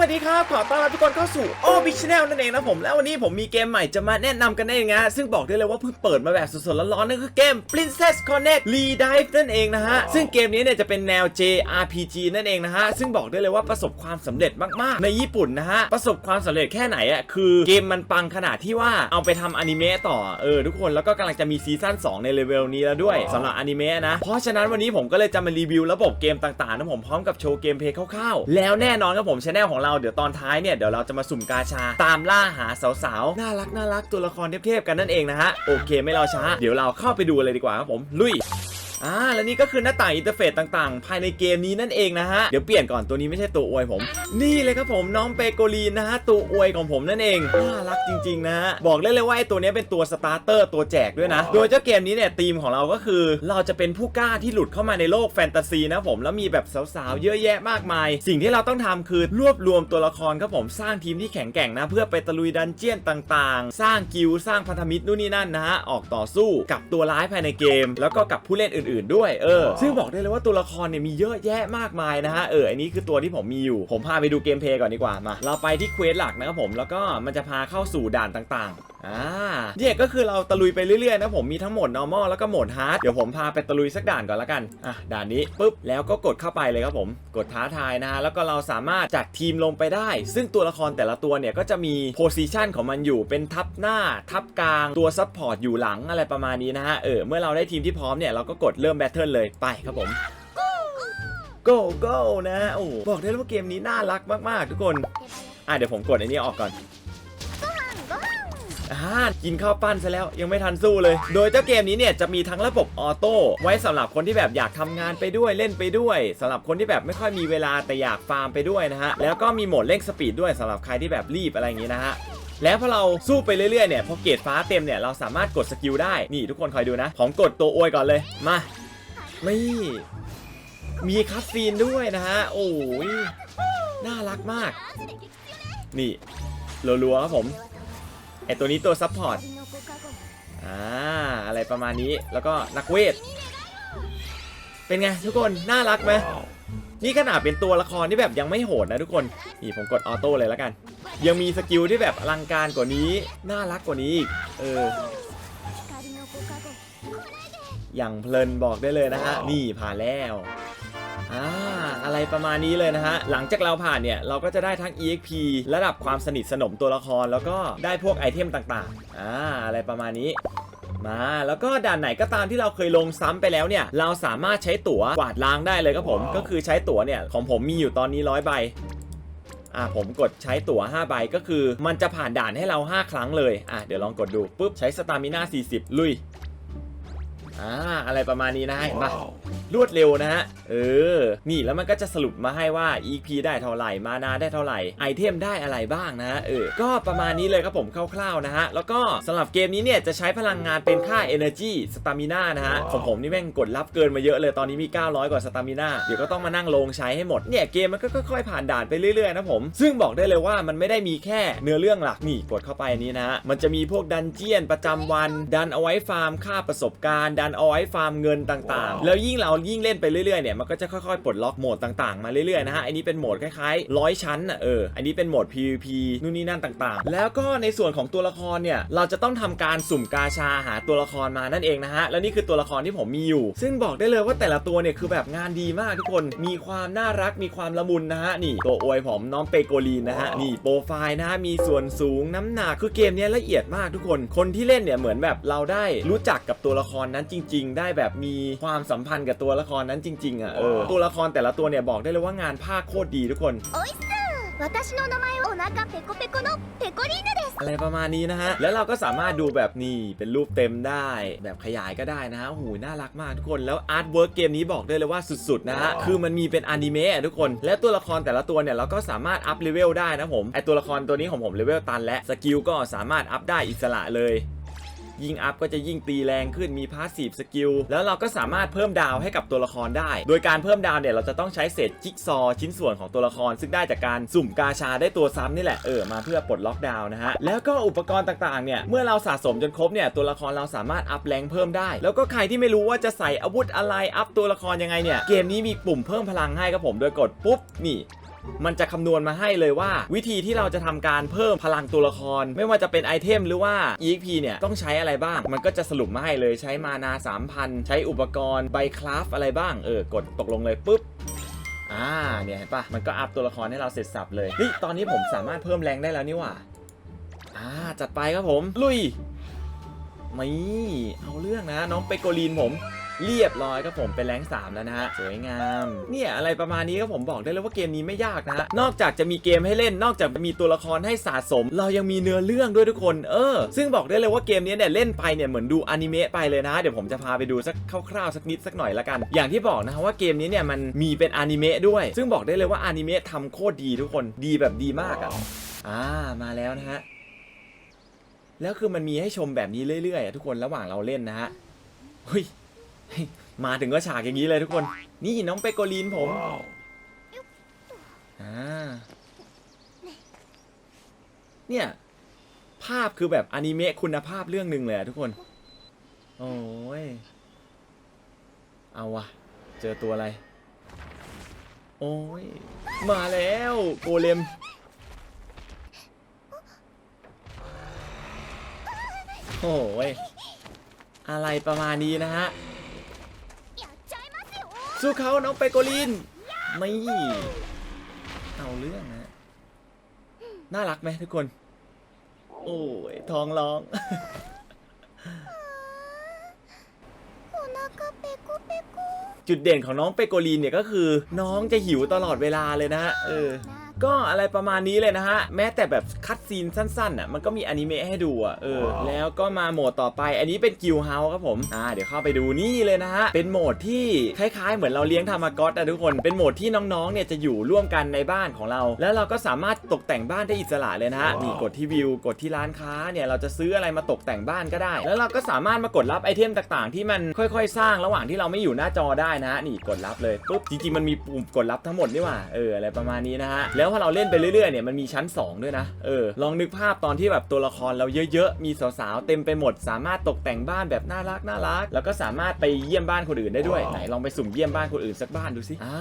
วัสดีครับ ขอต้อนรับทุกคนเข้าสู่โอบิชแนลนั่นเองนะผม แล้ววันนี้ผมมีเกมใหม่จะมาแนะนำกันนั่นเองนะฮะซึ่งบอกได้เลยว่าเพิ่งเปิดมาแบบสดๆร้อนๆนั่นคือเกม Princess Connect Redive นั่นเองนะฮะ ซึ่งเกมนี้เนี่ยจะเป็นแนว JRPG นั่นเองนะฮะ ซึ่งบอกได้เลยว่าประสบความสำเร็จมากๆ ในญี่ปุ่นนะฮะ ประสบความสำเร็จแค่ไหนอะคือเกมมันปังขนาดที่ว่าเอาไปทำอนิเมะต่อเออทุกคนแล้วก็กำลังจะมีซีซั่น2 ในเลเวลนี้แล้วด้วยสำหรับอนิเมะนะเพราะฉะนั้นวันนี้ผมก็เลยจะมารีวิวระบบเกมต่างๆนะผมพร้อมกับโชว์เกมเพลย์คร่าวๆแล้วแน่นอนครับผมช anel ของเราเดี๋ยวตอนท้ายเนี่ยเดี๋ยวเราจะมาสุ่มกาชา ตามล่าหาสาวๆน่ารักน่ารักตัวละครเทพๆกันนั่นเองนะฮะโอเคไม่รอช้า เดี๋ยวเราเข้าไปดูเลยดีกว่าครับผมลุย อ่าและนี่ก็คือหน้าต่างอินเทอร์เฟซต่างๆ ภายในเกมนี้นั่นเองนะฮะ เดี๋ยวเปลี่ยนก่อนตัวนี้ไม่ใช่ตัวอวยผม นี่เลยครับผมน้องเปโกลีนนะฮะตัวอวยของผมนั่นเองน่ารักจริงๆนะฮะบอกได้เลยว่าไอ้ตัวนี้เป็นตัวสตาร์เตอร์ตัวแจกด้วยนะ โดยเจ้าเกมนี้เนี่ยธีมของเราก็คือ เราจะเป็นผู้กล้าที่หลุดเข้ามาในโลกแฟนตาซีนะผมแล้วมีแบบสาวๆเยอะแยะมากมาย สิ่งที่เราต้องทำคือรวบรวมตัวละครครับผมสร้างทีมที่แข็งแกร่งนะ เพื่อไปตะลุยดันเจียนต่างๆ สร้างกิลสร้างพันธมิตรนู่นนี่นั่นนะฮะออกต่อสู้กับตัวร้ายภายในเกม แล้วก็กับผู้เล่นอื่นๆด้วย เออ ซึ่งบอกได้เลยว่าตัวละครเนี่ยมีเยอะแยะมากมายนะฮะ เออ อันนี้คือตัวที่ผมมีอยู่ ผมพาไปดูเกมเพลย์ก่อนดีกว่า มา เราไปที่เควสหลักนะครับผม แล้วก็มันจะพาเข้าสู่ด่านต่างๆอ่าเนี่ยก็คือเราตะลุยไปเรื่อยๆนะผมมีทั้งโหมด normal แล้วก็โหมด hard เดี๋ยวผมพาไปตะลุยสักด่านก่อนละกันอะด่านนี้ปุ๊บแล้วก็กดเข้าไปเลยครับผม กดท้าทายนะฮะแล้วก็เราสามารถจัดทีมลงไปได้ ซึ่งตัวละครแต่ละตัวเนี่ยก็จะมีโพซิชันของมันอยู่เป็นทับหน้า ทับกลางตัวซัพพอร์ตอยู่หลังอะไรประมาณนี้นะฮะเออเมื่อเราได้ทีมที่พร้อมเนี่ยเราก็กดเริ่มแบทเทิลเลยไปครับผม go go นะโอ้บอกได้เลยว่าเกมนี้น่ารักมากๆ ทุกคนอะเดี๋ยวผมกดอันนี้ออกก่อน อ่ากินข้าวปั้นซะแล้วยังไม่ทันสู้เลย โดยเจ้าเกมนี้เนี่ยจะมีทั้งระบบออโต้ไว้สำหรับคนที่แบบอยากทำงานไปด้วยเล่นไปด้วยสำหรับคนที่แบบไม่ค่อยมีเวลาแต่อยากฟาร์มไปด้วยนะฮะแล้วก็มีโหมดเร่งสปีดด้วยสำหรับใครที่แบบรีบอะไรอย่างงี้นะฮะแล้วพอเราสู้ไปเรื่อยๆเนี่ยพอเกรดฟ้าเต็มเนี่ยเราสามารถกดสกิลได้นี่ทุกคนคอยดูนะ ผมกดตัวอวยก่อนเลยมานี่มีคัสซีนด้วยนะฮะโอ้ยน่ารักมาก นี่รัวๆครับผม อตัวนี้ตัวซับพอร์ตอ่าอะไรประมาณนี้แล้วก็นักเวท เป็นไงทุกคน น่ารักไหมนี่ขนาดเป็นตัวละครที่แบบยังไม่โหดนะทุกคนนี่ผมกดออโต้เลยแล้วกัน ยังมีสกิลที่แบบอลังการกว่านี้ น่ารักกว่านี้อีกเอออย่างเพลินบอกได้เลยนะฮะนี่ผ่านแล้ว อ่าอะไรประมาณนี้เลยนะฮะ หลังจากเราผ่านเนี่ย เราก็จะได้ทั้ง EXP ระดับความสนิทสนมตัวละครแล้วก็ได้พวกไอเทมต่างๆอ่าอะไรประมาณนี้มาแล้วก็ด่านไหนก็ตามที่เราเคยลงซ้ำไปแล้วเนี่ย เราสามารถใช้ตั๋วกวาดล้างได้เลยครับผม ก็คือใช้ตั๋วเนี่ย ของผมมีอยู่ตอนนี้ร้อยใบอ่าผมกดใช้ตั๋ว 5 ใบก็คือ มันจะผ่านด่านให้เรา 5 ครั้งเลย อะเดี๋ยวลองกดดูปุ๊บใช้สตามิน่า40 ลุยอ่าอะไรประมาณนี้นะเห็นปะ รวดเร็วนะฮะ เออ นี่แล้วมันก็จะสรุปมาให้ว่า EP ได้เท่าไหร่ มานาได้เท่าไหร่ ไอเทมได้อะไรบ้างนะฮะเออ ก็ประมาณนี้เลยครับผมคร่าวๆนะฮะ แล้วก็สำหรับเกมนี้เนี่ยจะใช้พลังงานเป็นค่า Energy Stamina นะฮะของผมนี่แม่งกดรับเกินมาเยอะเลยตอนนี้มี 900 กว่า Stamina เดี๋ยวก็ต้องมานั่งลงใช้ให้หมด เนี่ยเกมมันก็ค่อยๆผ่านด่านไปเรื่อยๆนะผม ซึ่งบอกได้เลยว่ามันไม่ได้มีแค่เนื้อเรื่องหลักนี่กดเข้าไปอันนี้นะฮะ มันจะมีพวกดันเจียนประจำวัน ดันเอาไว้ฟาร์มค่าประสบการณ์ ดันเอาไว้ฟาร์มเงินต่างๆ แล้วยิ่งเรายิ่งเล่นไปเรื่อยๆเนี่ยมันก็จะค่อยๆปลดล็อกโหมดต่างๆมาเรื่อยๆนะฮะอันนี้เป็นโหมดคล้ายๆร้อยชั้นอะเอออันนี้เป็นโหมด PVP นู่นนี่นั่นต่างๆ แล้วก็ในส่วนของตัวละครเนี่ยเราจะต้องทำการสุ่มกาชาหาตัวละครมานั่นเองนะฮะแล้วนี่คือตัวละครที่ผมมีอยู่ ซึ่งบอกได้เลยว่าแต่ละตัวเนี่ยคือแบบงานดีมากทุกคนมีความน่ารักมีความละมุนนะฮะนี่ตัวอวยผมน้องเปโกลีนนะฮะนี่โปรไฟล์นะฮะมีส่วนสูงน้ำหนักคือเกมเนี้ยละเอียดมากทุกคน คนที่เล่นเนี่ยเหมือนแบบเราได้รู้จักกับตัวละครนั้นจริง ๆ ได้แบบมีความสัมพันธ์กับตัวละครนั้นจริง ๆอ่ะ เออ ตัวละครแต่ละตัวเนี่ยบอกได้เลยว่างานภาคโคตรดีทุกคน おいっす私の名前はお腹ペコペコのペコリーヌです อะไรประมาณนี้นะฮะ แล้วเราก็สามารถดูแบบนี่เป็นรูปเต็มได้ แบบขยายก็ได้นะฮะโอ้โหูน่ารักมากทุกคน แล้วอาร์ตเวิร์กเกมนี้บอกได้เลยว่าสุดๆนะฮะ คือมันมีเป็นอนิเมะอะทุกคน และตัวละครแต่ละตัวเนี่ยเราก็สามารถอัพเลเวลได้นะผม ไอตัวละครตัวนี้ของผมเลเวลตันและสกิลก็สามารถอัพได้อิสระเลย ยิ่งอัพก็จะยิ่งตีแรงขึ้นมีพาสซีฟสกิลแล้วเราก็สามารถเพิ่มดาวให้กับตัวละครได้ โดยการเพิ่มดาวเนี่ยเราจะต้องใช้เศษจิ๊กซอว์ชิ้นส่วนของตัวละคร ซึ่งได้จากการสุ่มกาชาได้ตัวซ้ำนี่แหละเออมาเพื่อปลดล็อกดาวนะฮะแล้วก็อุปกรณ์ต่างๆเนี่ยเมื่อเราสะสมจนครบเนี่ยตัวละครเราสามารถอัพแรงเพิ่มได้ แล้วก็ใครที่ไม่รู้ว่าจะใส่อาวุธอะไรอัพตัวละครยังไงเนี่ยเกมนี้มีปุ่มเพิ่มพลังให้ครับผมโดยกดปุ๊บนี่ มันจะคำนวณมาให้เลยว่า วิธีที่เราจะทำการเพิ่มพลังตัวละคร ไม่ว่าจะเป็นไอเทมหรือว่า EXP เนี่ยต้องใช้อะไรบ้าง มันก็จะสรุปมาให้เลยใช้มานา 3,000 ใช้อุปกรณ์ใบคราฟอะไรบ้างเออกดตกลงเลยปุ๊บอ่าเนี่ยเห็นปะมันก็อัพตัวละครให้เราเสร็จสับเลยเฮ้ยตอนนี้ผมสามารถเพิ่มแรงได้แล้วนี่ว่าอ่าจัดไปครับผมลุยไม่เอาเรื่องนะน้องเปโกลีนผม เรียบร้อยครับผมเป็นแรง3แล้วนะฮะสวยงามเนี่ยอะไรประมาณนี้ครับผมบอกได้เลยว่าเกมนี้ไม่ยากนะฮะนอกจากจะมีเกมให้เล่นนอกจากมีตัวละครให้สะสม เรายังมีเนื้อเรื่องด้วยทุกคนเออ ซึ่งบอกได้เลยว่าเกมนี้เนี่ยเล่นไปเนี่ยเหมือนดูอนิเมะไปเลยนะเดี๋ยวผมจะพาไปดูสักคร่าวๆสักนิดสักหน่อยละกัน อย่างที่บอกนะฮะว่าเกมนี้เนี่ยมันมีเป็นอนิเมะด้วย ซึ่งบอกได้เลยว่าอนิเมะทำโคตรดีทุกคนดีแบบดีมากอะอ่ามาแล้วนะฮะแล้วคือมันมีให้ชมแบบนี้เรื่อยๆทุกคนระหว่างเราเล่นนะฮะเฮ้ย มาถึงก็ฉากอย่างนี้เลยทุกคน นี่น้องเปโกลีนผมอ่าเนี่ย ภาพคือแบบอนิเมะคุณภาพเรื่องหนึ่งเลยทุกคน โอ้ย เอาวะ เจอตัวอะไร โอ้ย มาแล้วโกเลมโอ้ย อะไรประมาณนี้นะฮะ สู้เขาน้องไปโกลินไม่เอาเรื่องนะน่ารักไหมทุกคน โอ้ยท้องร้อง จุดเด่นของน้องเปโกลีนเนี่ยก็คือ น้องจะหิวตลอดเวลาเลยนะฮะเออ ก็อะไรประมาณนี้เลยนะฮะ แม้แต่แบบคัดซีนสั้นๆอะมันก็มีอนิเมะให้ดูอะเออ แล้วก็มาโหมดต่อไป อันนี้เป็นกิลเฮาครับผมอ่าเดี๋ยวเข้าไปดูนี่เลยนะฮะ เป็นโหมดที่คล้ายๆ เหมือนเราเลี้ยงทามากอสอะทุกคน เป็นโหมดที่น้องๆเนี่ยจะอยู่ร่วมกันในบ้านของเรา แล้วเราก็สามารถตกแต่งบ้านได้อิสระเลยนะฮะนี่กดที่วิวกดที่ร้านค้าเนี่ยเราจะซื้ออะไรมาตกแต่งบ้านก็ได้ แล้วเราก็สามารถมากดรับไอเทมต่างๆ ที่มันค่อยๆ สร้างระหว่างที่เราไม่อยู่หน้าจอได้นะฮะนี่กดรับเลยปุ๊บจริงๆมันมีปุ่มกดรับทั้งหมดนี่หว่าเอออะไรประมาณนี้นะฮะแล้วพอเราเล่นไปเรื่อยๆเนี่ยมันมีชั้น 2 ด้วยนะเออลองนึกภาพตอนที่แบบตัวละครเราเยอะๆ มีสาวๆเต็มไปหมด สามารถตกแต่งบ้านแบบน่ารักน่ารัก แล้วก็สามารถไปเยี่ยมบ้านคนอื่นได้ด้วยไหนลองไปสุ่มเยี่ยมบ้านคนอื่นสักบ้านดูสิอ่า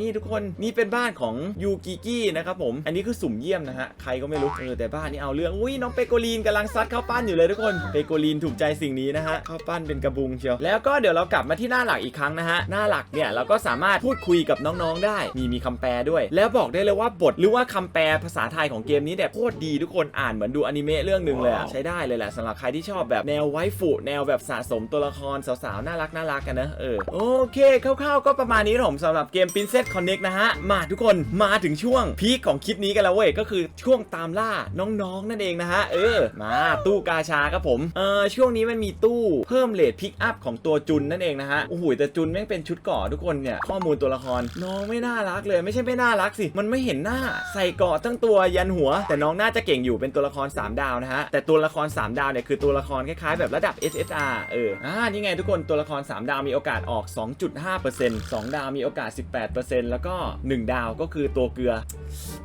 นี่ทุกคนนี่เป็นบ้านของยูกิกินะครับผมอันนี้คือสุ่มเยี่ยมนะฮะใครก็ไม่รู้เออแต่บ้านนี้เอาเรื่องอุ้ยน้องเปโกลีนกำลังซัดข้าวปั้นอยู่เลยทุกคนเปโกลีนถูกใจสิ่งนี้นะฮะข้าวปั้นเป็นกระบุงเชียวแล้วก็เดี๋ยวเรากลับมาที่หน้าหลักอีกครั้งนะฮะหน้าหลักเนี่ยเราก็สามารถพูดคุยกับน้องๆได้ มีมีคำแปลด้วย แล้วบอกได้เลยว่าบทหรือว่าคำแปลภาษาไทยของเกมนี้เนี่ยโคตรดีทุกคนอ่านเหมือนดูอนิเมะเรื่องหนึ่งเลยอะใช้ได้เลยแหละสำหรับใครที่ชอบแบบแนวไวฟุแนวแบบสะสมตัวละครสาวๆน่ารักน่ารักกันนะเออโอเคคร่าวๆก็ประมาณนี้นะผมสำหรับเกม Princess Connect นะฮะมาทุกคนมาถึงช่วงพีคของคลิปนี้กันแล้วเว้ยก็คือช่วงตามล่าน้องๆ นั่นเองนะฮะเออมาตู้กาชาครับผมเออช่วงนี้มันมีตู้เพิ่มเลทพิกอัพของตัวจุนนั่นเองนะฮะโอ้โหแต่จุนแม่งเป็นชุดเกราะทุกคนเนี่ยข้อมูลตัวละครน้องไม่น่ารักเลยไม่ใช่ไม่น่ารักสิมันไม่เห็นหน้าใส่เกาะทั้งตัวยันหัว แต่น้องน่าจะเก่งอยู่เป็นตัวละคร 3 ดาวนะฮะ แต่ตัวละคร 3 ดาวเนี่ยคือตัวละครคล้ายๆแบบระดับ SSR เอออ่านี่ไงทุกคนตัวละคร 3 ดาวมีโอกาสออก 2.5% 2 ดาวมีโอกาส 18%แล้วก็ 1 ดาวก็คือตัวเกลือ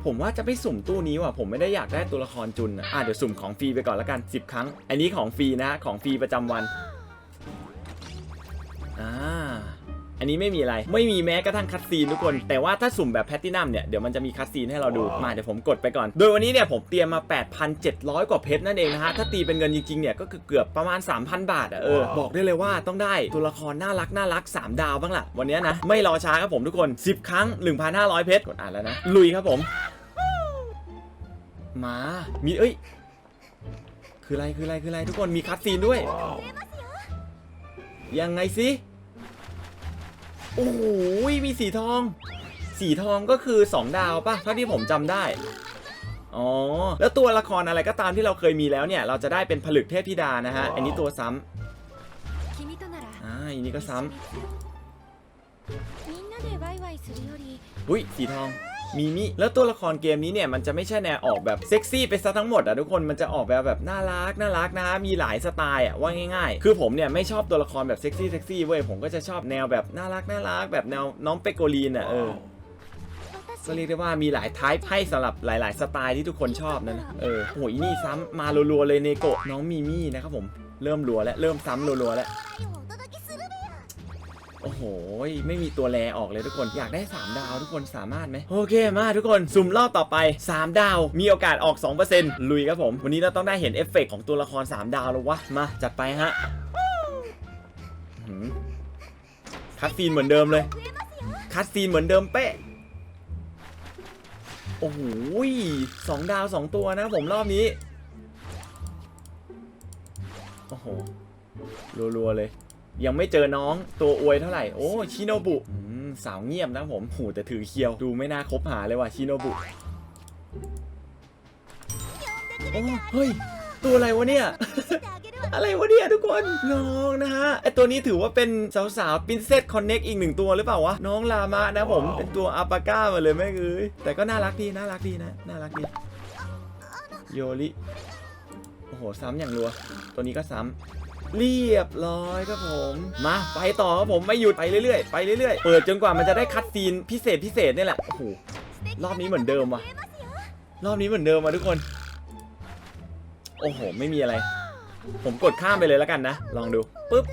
ผมว่าจะไม่สุ่มตู้นี้ว่ะผมไม่ได้อยากได้ตัวละครจุนอะเดี๋ยวสุ่มของฟรีไปก่อนละกัน 10 ครั้ง อันนี้ของฟรีนะของฟรีประจำวันอ่า อันนี้ไม่มีอะไร ไม่มีแม้กระทั่งคัดซีนทุกคน แต่ว่าถ้าสุ่มแบบแพตตินัมเนี่ย เดี๋ยวมันจะมีคัดซีนให้เราดู มาเดี๋ยวผมกดไปก่อน โดยวันนี้เนี่ยผมเตรียมมา 8,700 กว่าเพชรนั่นเองนะฮะ ถ้าตีเป็นเงินจริงๆ เนี่ยก็คือเกือบประมาณ 3,000 บาทอะเออ บอกได้เลยว่าต้องได้ตัวละครน่ารักน่ารัก 3 ดาวบ้างล่ะ วันนี้นะ ไม่รอช้าครับผมทุกคน 10 ครั้ง 1,500 เพชร กดอ่านแล้วนะ ลุยครับผม มา มีเอ้ย คืออะไร คืออะไร คืออะไร ทุกคน มีคัดซีนด้วย ยังไงสิ โอ้โหมีสีทอง สีทองก็คือ 2 ดาวปะเท่าที่ผมจำได้ อ๋อ แล้วตัวละครอะไรก็ตามที่เราเคยมีแล้วเนี่ย เราจะได้เป็นผลึกเทพธิดานะฮะ อันนี้ตัวซ้ำอ่าอันนี้ก็ซ้ำอุ้ยสีทอง มีมิ แล้วตัวละครเกมนี้เนี่ยมันจะไม่ใช่แนวออกแบบเซ็กซี่ไปซะทั้งหมดอะทุกคนมันจะออกแบบแบบน่ารักน่ารักนะมีหลายสไตล์อะว่าง่ายๆ คือผมเนี่ยไม่ชอบตัวละครแบบเซ็กซี่เซ็กซี่เว้ยผมก็จะชอบแนวแบบน่ารักน่ารักแบบแนวน้องเปกโกลีนอะเออก็เรียกได้ว่ามีหลายทายให้สำหรับหลาย ๆ สไตล์ที่ทุกคนชอบนั่นเออโหยนี่ซ้ำมารัวๆเลยเนโกะน้องมีมี่นะครับผมเริ่มรัวแล้วเริ่มซ้ำารัวๆแล้ว โอ้โห ไม่มีตัวแรออกเลยทุกคน อยากได้ 3 ดาวทุกคนสามารถไหมโอเคมาทุกคนสุ่มรอบต่อไป 3 ดาว มีโอกาสออก 2%ลุยครับผม วันนี้เราต้องได้เห็นเอฟเฟกของตัวละคร 3 ดาวแล้ววะ มาจัดไปฮะคัดซีนเหมือนเดิมเลย คัดซีนเหมือนเดิมเป๊ะโอ้โหสองดาวสองตัวนะผมรอบนี้ โอ้โห รัวๆเลย ยังไม่เจอน้องตัวอวยเท่าไหร่ โอ้ชิโนบุสาวเงียบนะผมหูแต่ถือเคียว ดูไม่น่าคบหาเลยว่ะชิโนบุ โอ้เฮ้ย ตัวอะไรวะเนี่ย อะไรวะเนี่ยทุกคนน้องนะฮะไอตัวนี้ถือว่าเป็นสาวสาวปินเซตคอนเน็กอีกหนึ่งตัวหรือเปล่าวะ น้องลามะนะผมเป็นตัวอาปาก้ามาเลยแม่เอ้ยแต่ก็น่ารักดีน่ารักดีนะน่ารักดีโยริโอ้โหซ้ำอย่างรัว ตัวนี้ก็ซ้ำ เรียบร้อยครับผมมาไปต่อครับผมไม่หยุดไปเรื่อยๆไปเรื่อยๆ เปิดจนกว่ามันจะได้คัดซีนพิเศษพิเศษนี่แหละโอ้โหรอบนี้เหมือนเดิมว่ะรอบนี้เหมือนเดิมว่ะทุกคน โอ้โห ไม่มีอะไร ผมกดข้ามไปเลยแล้วกันนะ ลองดูปุ๊บ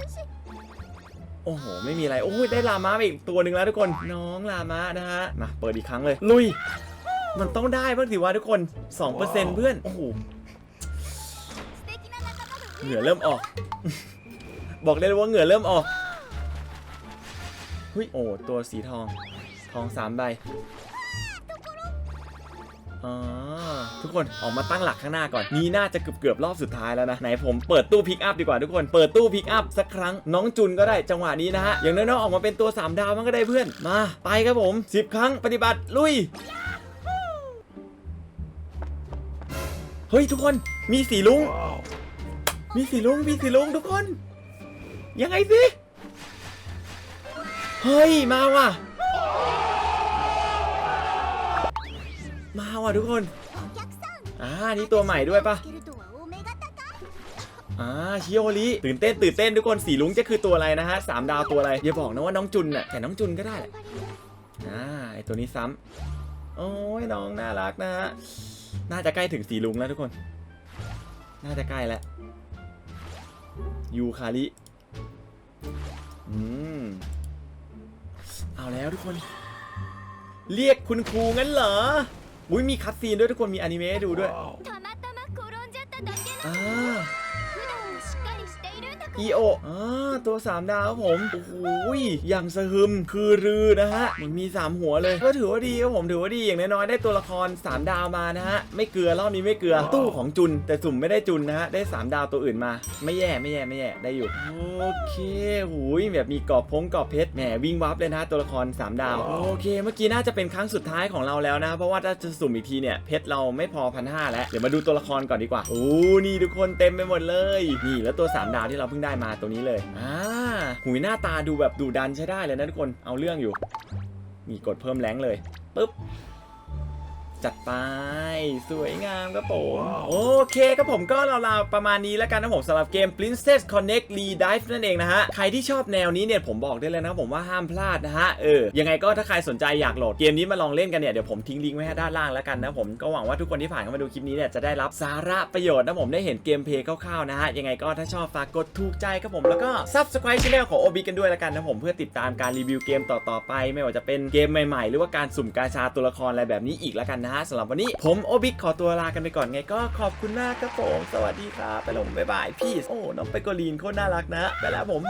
โอ้โห ไม่มีอะไร โอ้ย ได้ลามาอีกตัวหนึ่งแล้วทุกคน น้องลามานะฮะ มา เปิดอีกครั้งเลย ลุย มันต้องได้บ้างสิวะทุกคน 2%เปอร์เซ็นเพื่อน โอ้โห เหงื่อเริ่มออก บอกได้เลยว่าเหงื่อเริ่มออกหุยโอ้ตัวสีทอง ทองสามใบอ๋อทุกคนออกมาตั้งหลักข้างหน้าก่อน นี่น่าจะเกือบเกือบๆรอบสุดท้ายแล้วนะ ไหนผมเปิดตู้พิกอัพดีกว่าทุกคนเปิดตู้พิกอัพสักครั้งน้องจุนก็ได้จังหวะนี้นะฮะ อย่างน้อยๆออกมาเป็นตัว 3 ดาวมันก็ได้เพื่อน มา ไปครับผม 10 ครั้งปฏิบัติลุย เฮ้ยทุกคนมีสีลุง มีสีลุงมีสีลุงทุกคน ยังไงสิเฮ้ยมาว่ะ มาว่ะทุกคนอ่านี่ตัวใหม่ด้วยปะอ่าชิโอริตื่นเต้นตื่นเต้นทุกคนสีลุงจะคือตัวอะไรนะฮะสามดาวตัวอะไรอย่าบอกนะว่าน้องจุนน่ะแต่น้องจุนก็ได้แหละอ่าไอตัวนี้ซ้ำโอ้ยน้องน่ารักนะฮะน่าจะใกล้ถึงสีลุงแล้วทุกคน น่าจะใกล้แล้ว ยูคาริอืมเอาแล้วทุกคน เรียกคุณครูงั้นเหรอ อุ้ยมีคัตซีนด้วยทุกคนมีอนิเมะดูด้วยอ่า อีโออ่าตัว 3 ดาวครับผม โอ้โหยอย่างสะหึมคือรือนะฮะมันมี 3 หัวเลย ก็ถือว่าดีครับผมถือว่าดีอย่างน้อยๆได้ตัวละคร 3 ดาวมานะฮะ ไม่เกลือรอบนี้ไม่เกลือตู้ของจุน แต่สุ่มไม่ได้จุนนะฮะ ได้ 3 ดาวตัวอื่นมา ไม่แย่ไม่แย่ไม่แย่ได้อยู่ โอเคหูยแบบมีกรอบพงกรอบเพชรแหมวิ่งวับเลยนะตัวละคร 3 ดาว โอเค เมื่อกี้น่าจะเป็นครั้งสุดท้ายของเราแล้วนะ เพราะว่าถ้าจะสุ่มอีกทีเนี่ยเพชรเราไม่พอพันห้าแล้วเดี๋ยวมาดูตัวละครก่อนดีกว่าโอ้นี่ทุกคนเต็มไปหมดเลยนี่แล้วตัว 3 ดาวที่เราเพิ่งได้มาตัวนี้เลยอ่าหุยหน้าตาดูแบบดูดันใช้ได้เลยนะทุกคนเอาเรื่องอยู่ มีกดเพิ่มแรงค์เลยปึ๊บ จัดไป สวยงามครับผม โอเคครับผมก็ราวๆประมาณนี้แล้วกันนะผมสำหรับเกม Princess Connect Redive นั่นเองนะฮะ ใครที่ชอบแนวนี้เนี่ยผมบอกได้เลยนะผมว่าห้ามพลาดนะฮะ เออ ยังไงก็ถ้าใครสนใจอยากโหลดเกมนี้มาลองเล่นกันเนี่ย เดี๋ยวผมทิ้งลิงก์ไว้ให้ด้านล่างแล้วกันนะผมก็หวังว่าทุกคนที่ผ่านเข้ามาดูคลิปนี้เนี่ยจะได้รับสาระประโยชน์นะผมได้เห็นเกมเพลย์คร่าวๆนะฮะยังไงก็ถ้าชอบฝากกดถูกใจครับผมแล้วก็ Subscribe Channel ของ OB กันด้วยแล้วกันนะผมเพื่อติดตามการรีวิวเกมต่อๆไป ไม่ว่าจะเป็นเกมใหม่ๆ หรือว่าการสุ่มกาชาตัวละครอะไรแบบนี้อีกแล้วกันนะฮะสำหรับวันนี้ผมโอบิกขอตัวลากันไปก่อนไงก็ขอบคุณมากครับผม สวัสดีครับ ไปลงบ๊ายบายพี่โอ้น้องไปโกลีนโคตรน่ารักนะ ไปแล้วผม